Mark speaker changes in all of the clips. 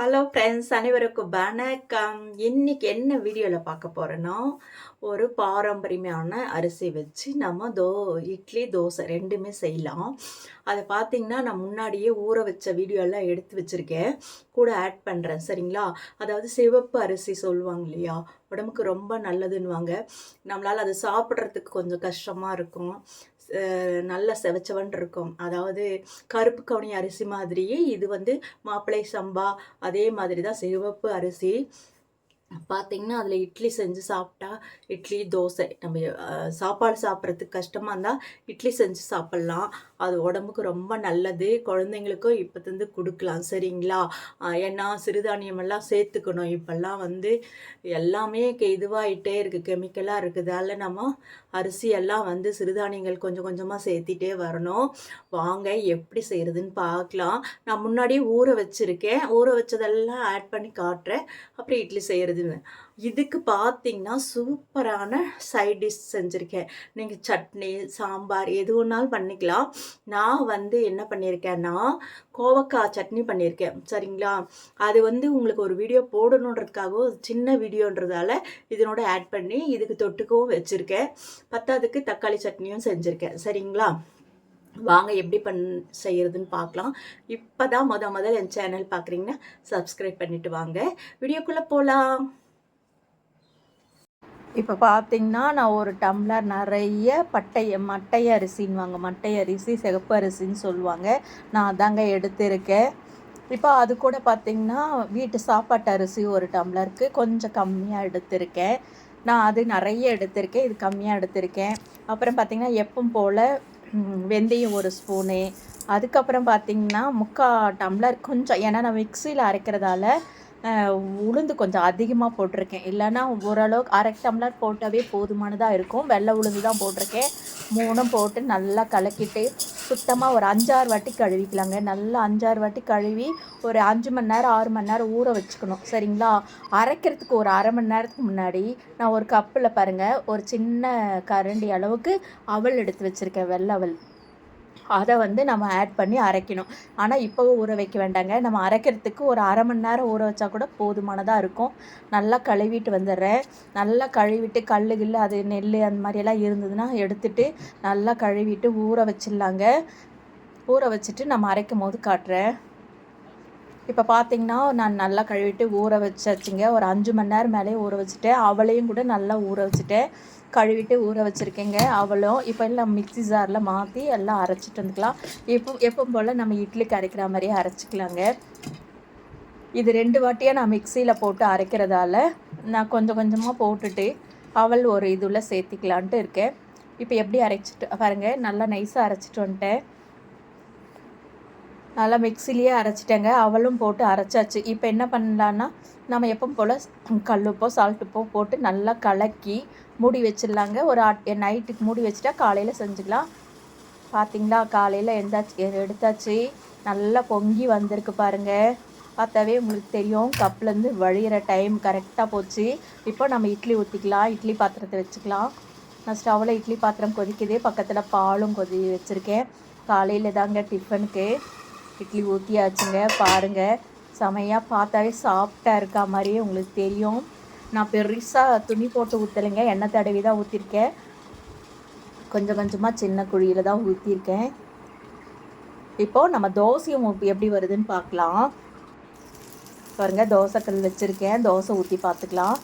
Speaker 1: Hello friends அனைவருக்கும் வணக்கம். இன்னைக்கு என்ன வீடியோவில் பார்க்க போகிறோன்னா ஒரு பாரம்பரியமான அரிசி வச்சு நம்ம தோ இட்லி தோசை ரெண்டுமே செய்யலாம். அதை பார்த்தீங்கன்னா நான் முன்னாடியே ஊற வச்ச வீடியோலாம் எடுத்து வச்சுருக்கேன். கூட ஆட் பண்ணுறேன் சரிங்களா? அதாவது சிவப்பு அரிசி சொல்லுவாங்க இல்லையா? உடம்புக்கு ரொம்ப நல்லதுன்னுவாங்க. நம்மளால் அது சாப்பிட்றதுக்கு கொஞ்சம் கஷ்டமாக இருக்கும். நல்ல செவச்சவன் இருக்கும். அதாவது கருப்பு கவுனி அரிசி மாதிரியே இது வந்து மாப்பிளை சம்பா அதே மாதிரி தான் சிவப்பு அரிசி. பார்த்தீங்கன்னா அதில் இட்லி செஞ்சு சாப்பிட்டா இட்லி தோசை. நம்ம சாப்பாடு சாப்பிட்றதுக்கு கஷ்டமாக இருந்தால் இட்லி செஞ்சு சாப்பிட்லாம். அது உடம்புக்கு ரொம்ப நல்லது. குழந்தைங்களுக்கும் இப்போத்துலேருந்து கொடுக்கலாம். சரிங்களா? ஏன்னா சிறுதானியமெல்லாம் சேர்த்துக்கணும். இப்போல்லாம் வந்து எல்லாமே கெ- இதுவாயிட்டே இருக்குது. கெமிக்கலாக இருக்குதால நம்ம அரிசியெல்லாம் வந்து சிறுதானியங்கள் கொஞ்சம் கொஞ்சமாக சேர்த்திட்டே வரணும். வாங்க எப்படி செய்கிறதுன்னு பார்க்கலாம் நான் முன்னாடியே ஊற வச்சுருக்கேன். ஊற வச்சதெல்லாம் ஆட் பண்ணி காட்டுறேன். அப்புறம் இட்லி செய்கிறது எழுதுவேன் இதுக்கு பார்த்தீங்கன்னா சூப்பரான சைட் டிஷ் செஞ்சுருக்கேன். நீங்கள் சட்னி சாம்பார் எது வேணாலும் பண்ணிக்கலாம். நான் வந்து என்ன பண்ணியிருக்கேன்னா கோவக்காய் சட்னி பண்ணியிருக்கேன் சரிங்களா? அது வந்து உங்களுக்கு ஒரு வீடியோ போடணுன்றதுக்காக சின்ன வீடியோன்றதால இதனோட ஆட் பண்ணி இதுக்கு தொட்டுக்கவும் வச்சுருக்கேன். பத்தாவதுக்கு தக்காளி சட்னியும் செஞ்சுருக்கேன். சரிங்களா? வாங்க எப்படி பண் செய்கிறதுன்னு பார்க்கலாம். இப்போ தான் முத முதல் என் சேனல் பார்க்குறீங்கன்னா சப்ஸ்கிரைப் பண்ணிட்டு வாங்க. வீடியோக்குள்ளே போகலாம் இப்போ பார்த்தீங்கன்னா நான் ஒரு டம்ளர் நிறைய பட்டை மட்டை அரிசின்வாங்க மட்டை அரிசி சிகப்பு அரிசின்னு சொல்லுவாங்க. நான் அதாங்க எடுத்திருக்கேன். இப்போ அது கூட பார்த்தீங்கன்னா வீட்டு சாப்பாட்டு அரிசி ஒரு டம்ளருக்கு கொஞ்சம் கம்மியாக எடுத்திருக்கேன். நான் அது நிறைய எடுத்திருக்கேன். இது கம்மியாக எடுத்திருக்கேன். அப்புறம் பார்த்தீங்கன்னா எப்பவும் போல் வெந்தயம் ஒரு ஸ்பூனு. அதுக்கப்புறம் பார்த்தீங்கன்னா முக்கால் டம்ளர் கொஞ்சம். ஏன்னா நான் மிக்சியில் அரைக்கிறதால உளுந்து கொஞ்சம் அதிகமாக போட்டிருக்கேன். இல்லைன்னா ஓரளவுக்கு அரை டம்ளர் போட்டாவே போதுமானதாக இருக்கும். வெள்ளை உளுந்து தான் போட்டிருக்கேன். மூணும் போட்டு நல்லா கலக்கிட்டு சுத்தமாக ஒரு அஞ்சாறு வாட்டி கழுவிக்கலாங்க. நல்லா அஞ்சாறு வாட்டி கழுவி ஒரு அஞ்சு மணி நேரம் ஆறு மணி நேரம் ஊற வச்சுக்கணும். சரிங்களா? அரைக்கிறதுக்கு ஒரு அரை மணி நேரத்துக்கு முன்னாடி நான் ஒரு கப்பில் பாருங்கள் ஒரு சின்ன கரண்டி அளவுக்கு அவல் எடுத்து வச்சுருக்கேன் வெள்ளை அவல். அதை வந்து நம்ம ஆட் பண்ணி அரைக்கணும். ஆனால் இப்போவும் ஊற வைக்க வேண்டாங்க. நம்ம அரைக்கிறதுக்கு ஒரு அரை மணி நேரம் ஊற வச்சா கூட போதுமானதாக இருக்கும். நல்லா கழுவிட்டு வந்துடுறேன். நல்லா கழுவிட்டு கல் கில்லு அது நெல் அந்த மாதிரியெல்லாம் இருந்ததுன்னா எடுத்துட்டு நல்லா கழுவிட்டு ஊற வச்சிடலாங்க. ஊற வச்சுட்டு நம்ம அரைக்கும் போது காட்டுறேன். இப்போ பார்த்தீங்கன்னா நான் நல்லா கழுவிட்டு ஊற வச்சாச்சுங்க. ஒரு அஞ்சு மணி நேரம் மேலே ஊற வச்சுட்டேன். அவளையும் கூட நல்லா ஊற வச்சுட்டேன். கழுவிட்டு ஊற வச்சுருக்கேங்க. அவளும் இப்போ எல்லாம் மிக்ஸி ஜாரில் மாற்றி எல்லாம் அரைச்சிட்டு வந்துக்கலாம். எப்போ எப்பவும் போல் நம்ம இட்லிக்கு அரைக்கிற மாதிரியே அரைச்சிக்கலாங்க. இது ரெண்டு வாட்டியாக நான் மிக்சியில் போட்டு அரைக்கிறதால நான் கொஞ்சம் கொஞ்சமாக போட்டுட்டு அவள் ஒரு இதில் சேர்த்திக்கலான்ட்டு இருக்கேன். இப்போ எப்படி அரைச்சிட்டு பாருங்கள் நல்லா நைஸாக அரைச்சிட்டு வந்துட்டேன். நல்லா மிக்சிலேயே அரைச்சிட்டேங்க. அவளும் போட்டு அரைச்சாச்சு. இப்போ என்ன பண்ணலான்னா நம்ம எப்போ போல் கல்லுப்போ சால்ட்டுப்போ போட்டு நல்லா கலக்கி மூடி வச்சிடலாங்க. ஒரு நைட்டுக்கு மூடி வச்சுட்டா காலையில் செஞ்சுக்கலாம். பார்த்தீங்களா? காலையில் எந்தாச்சு எடுத்தாச்சு. நல்லா பொங்கி வந்திருக்கு பாருங்கள் பார்த்தாவே உங்களுக்கு தெரியும் கப்லேருந்து வழிகிற டைம் கரெக்டாக போச்சு. இப்போ நம்ம இட்லி ஊற்றிக்கலாம் இட்லி பாத்திரத்தை வச்சுக்கலாம். நான் ஸ்டவ்வில் இட்லி பாத்திரம் கொதிக்குது. பக்கத்தில் பாலும் கொதி வச்சுருக்கேன். காலையில் தாங்க டிஃபனுக்கு. இட்லி ஊற்றியாச்சுங்க பாருங்கள் செமையாக பார்த்தாவே சாஃப்டாக இருக்கா மாதிரியே உங்களுக்கு தெரியும். நான் பெருசாக துணி போட்டு ஊற்றலைங்க எண்ணெய் தடவி தான் ஊற்றிருக்கேன் கொஞ்சம் கொஞ்சமாக சின்ன குழியில் தான் ஊற்றிருக்கேன் இப்போது நம்ம தோசையும் எப்படி வருதுன்னு பார்க்கலாம். பாருங்கள் தோசைக்கல் வச்சுருக்கேன். தோசை ஊற்றி பார்த்துக்கலாம்.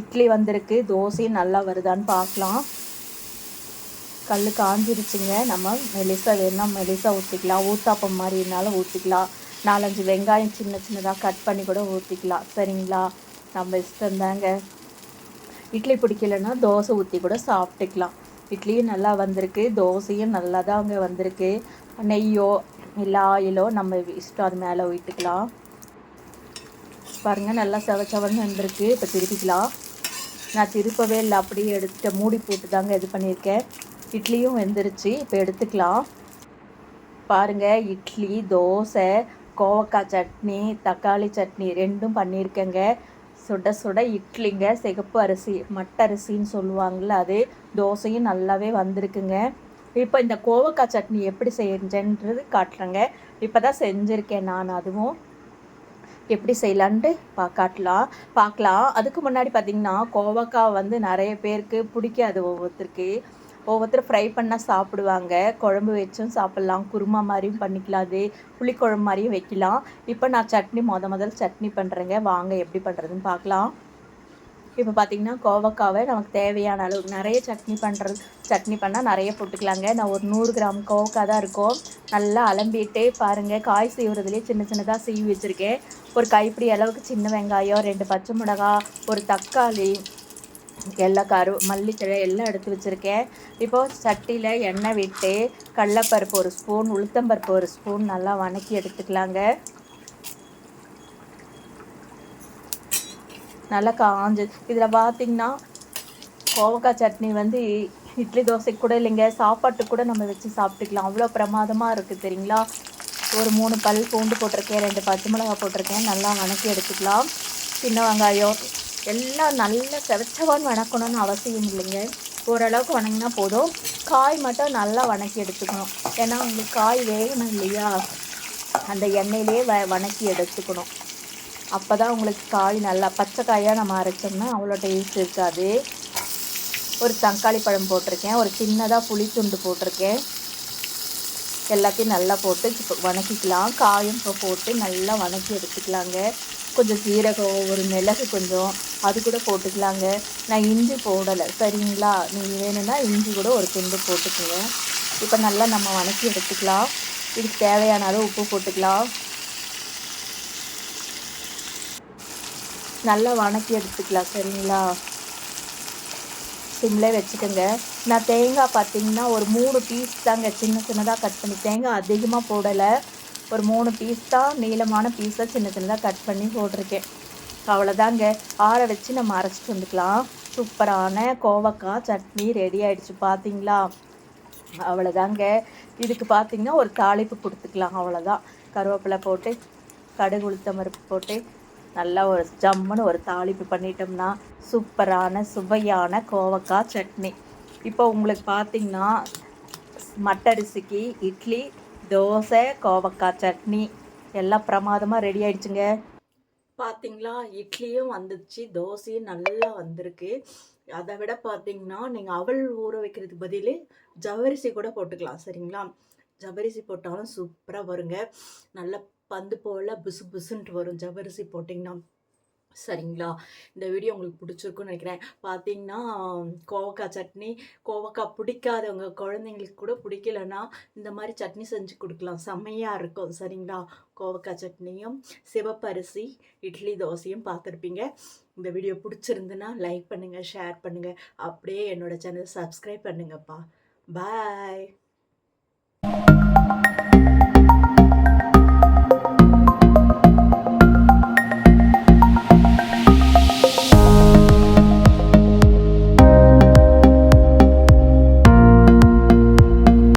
Speaker 1: இட்லி வந்திருக்கு. தோசையும் நல்லா வருதான்னு பார்க்கலாம். கல் காஞ்சிருச்சுங்க நம்ம மெலிசா வேணால் மெலிசா ஊற்றிக்கலாம் ஊத்தாப்பம் மாதிரி இருந்தாலும் ஊற்றிக்கலாம் நாலஞ்சு வெங்காயம் சின்ன சின்னதாக கட் பண்ணி கூட ஊற்றிக்கலாம் சரிங்களா? நம்ம இஷ்டந்தாங்க இட்லி பிடிக்கலன்னா தோசை ஊற்றி கூட சாப்பிட்டுக்கலாம். இட்லியும் நல்லா வந்திருக்கு. தோசையும் நல்லா தான் அங்கே வந்திருக்கு. நெய்யோ இல்லை ஆயிலோ நம்ம இஷ்டம் அது மேலே ஊற்றிக்கலாம் பாருங்கள் நல்லா செவ செவன்னு வந்திருக்கு. இப்போ திருப்பிக்கலாம். நான் திருப்பவே இல்லை. அப்படியே எடுத்துகிட்டு மூடி போட்டு தாங்க இது பண்ணியிருக்கேன். இட்லியும் வெந்துருச்சு. இப்போ எடுத்துக்கலாம். பாருங்க இட்லி தோசை கோவக்காய் சட்னி தக்காளி சட்னி ரெண்டும் பண்ணியிருக்கேங்க. சுட சுட இட்லிங்க. சிகப்பு அரிசி மட்டரிசின்னு சொல்லுவாங்கள்ல அது. தோசையும் நல்லாவே வந்திருக்குங்க. இப்போ இந்த கோவக்காய் சட்னி எப்படி செஞ்சேன்றது காட்டுறேங்க. இப்போ தான் செஞ்சுருக்கேன் நான் அதுவும். எப்படி செய்யலான்ட்டு பா காட்டலாம். பார்க்கலாம் அதுக்கு முன்னாடி பார்த்திங்கன்னா கோவக்காய் வந்து நிறைய பேருக்கு பிடிக்காது ஒவ்வொருத்தருக்கு. ஒவ்வொருத்தர் ஃப்ரை பண்ணால் சாப்பிடுவாங்க. குழம்பு வச்சும் சாப்பிட்லாம். குருமா மாதிரியும் பண்ணிக்கலாம். அது புளிக்குழம்பு மாதிரியும் வைக்கலாம். இப்போ நான் சட்னி முத முதல் சட்னி பண்ணுறேங்க வாங்க எப்படி பண்ணுறதுன்னு பார்க்கலாம். இப்போ பார்த்தீங்கன்னா கோவக்காவை நமக்கு தேவையான அளவு நிறைய சட்னி பண்ணுறது சட்னி பண்ணால் நிறைய போட்டுக்கலாங்க. நான் ஒரு நூறு கிராம் கோவக்காய் தான் இருக்கும். நல்லா அலம்பிட்டு பாருங்கள் காய் சீவுறதுலேயே சின்ன சின்னதாக சீவி வச்சுருக்கேன். ஒரு கைப்பிடி அளவுக்கு சின்ன வெங்காயம் ரெண்டு பச்சை மிளகா ஒரு தக்காளி எல்லா கரு மல்லித்தழை எல்லாம் எடுத்து வச்சுருக்கேன். இப்போது சட்டியில் எண்ணெய் விட்டு கடலப்பருப்பு ஒரு ஸ்பூன் உளுத்தம்பருப்பு ஒரு ஸ்பூன் நல்லா வணக்கி எடுத்துக்கலாங்க. நல்லா காஞ்சு இதில் பார்த்தீங்கன்னா கோவக்காய் சட்னி வந்து இட்லி தோசைக்கு கூட இல்லைங்க சாப்பாட்டுக்கு கூட நம்ம வச்சு சாப்பிட்டுக்கலாம். அவ்வளோ பிரமாதமாக இருக்குது தெரியுங்களா? ஒரு மூணு பல் பூண்டு போட்டிருக்கேன் ரெண்டு பச்சை மிளகா போட்டிருக்கேன் நல்லா வணக்கி எடுத்துக்கலாம். சின்ன வெங்காயம் எல்லாம் நல்லா செவச்சவான்னு வணக்கணும்னு அவசியம் இல்லைங்க. ஓரளவுக்கு வணங்கினா போதும். காய் மட்டும் நல்லா வணக்கி எடுத்துக்கணும். ஏன்னா உங்களுக்கு காய் வேகணும் இல்லையா? அந்த எண்ணெயிலே வ வணக்கி எடுத்துக்கணும். அப்போ தான் உங்களுக்கு காய் நல்லா பச்சை காயாக நம்ம அரைச்சோம்னா அவ்வளோ டேஸ்ட் இருக்காது. ஒரு தக்காளி பழம் போட்டிருக்கேன். ஒரு சின்னதாக புளித்துண்டு போட்டிருக்கேன். எல்லாத்தையும் நல்லா போட்டு வணக்கிக்கலாம். காயும் இப்போ போட்டு நல்லா வணக்கி எடுத்துக்கலாங்க. கொஞ்சம் சீரகம் ஒரு மிளகு கொஞ்சம் அது கூட போட்டுக்கலாங்க. நான் இஞ்சி போடலை. சரிங்களா? நீங்கள் வேணும்னா இஞ்சி கூட ஒரு துண்டு போட்டுக்கோங்க. இப்போ நல்லா நம்ம வணக்கி எடுத்துக்கலாம். இதுக்கு தேவையான அளவு உப்பு போட்டுக்கலாம். நல்லா வணக்கி எடுத்துக்கலாம். சரிங்களா? சிம்லே வச்சுக்கோங்க. நான் தேங்காய் பார்த்தீங்கன்னா ஒரு மூணு பீஸ் தாங்க சின்ன சின்னதாக கட் பண்ணி தேங்காய் அதிகமாக போடலை. ஒரு மூணு பீஸ் தான் நீளமான பீஸாக சின்ன சின்னதாக கட் பண்ணி போட்டிருக்கேன். அவ்வளோதாங்க ஆற வச்சு நம்ம அரைச்சிட்டு வந்துக்கலாம். சூப்பரான கோவக்காய் சட்னி ரெடி ஆயிடுச்சு பார்த்தீங்களா அவ்வளோதாங்க இதுக்கு பார்த்தீங்கன்னா ஒரு தாளிப்பு கொடுத்துக்கலாம் அவ்வளோதான் கருவேப்பிலை போட்டு கடுகு உளுத்தமருப்பு போட்டு நல்லா ஒரு ஜம்முன்னு ஒரு தாளிப்பு பண்ணிட்டோம்னா சூப்பரான சுவையான கோவக்காய் சட்னி. இப்போ உங்களுக்கு பார்த்தீங்கன்னா மட்டரிசிக்கு இட்லி தோசை கோவக்காய் சட்னி. எல்லாம் பிரமாதமாக ரெடி ஆயிடுச்சுங்க. பார்த்தீங்களா இட்லியும் வந்துச்சு தோசையும் நல்லா வந்திருக்கு. அதை விட பார்த்தீங்கன்னா நீங்கள் அவள் ஊற வைக்கிறதுக்கு பதில் ஜவரிசி கூட போட்டுக்கலாம் சரிங்களா? ஜவரிசி போட்டாலும் சூப்பராக வருங்க. நல்ல பந்து போல் புசு புசுன்ட்டு வரும் ஜவரிசி போட்டிங்கன்னா. சரிங்களா? இந்த வீடியோ உங்களுக்கு பிடிச்சிருக்குன்னு நினைக்கிறேன். பார்த்தீங்கன்னா கோவக்காய் சட்னி கோவக்காய் பிடிக்காதவங்க குழந்தைங்களுக்கு கூட பிடிக்கலன்னா இந்த மாதிரி சட்னி செஞ்சு கொடுக்கலாம். செம்மையாக இருக்கும். சரிங்களா? கோவக்காய் சட்னியும் சிவப்பரிசி இட்லி தோசையும் பார்த்துருப்பீங்க. இந்த வீடியோ பிடிச்சிருந்துன்னா லைக் பண்ணுங்கள் ஷேர் பண்ணுங்கள் அப்படியே என்னோடய சேனல் சப்ஸ்கிரைப் பண்ணுங்கப்பா. பாய்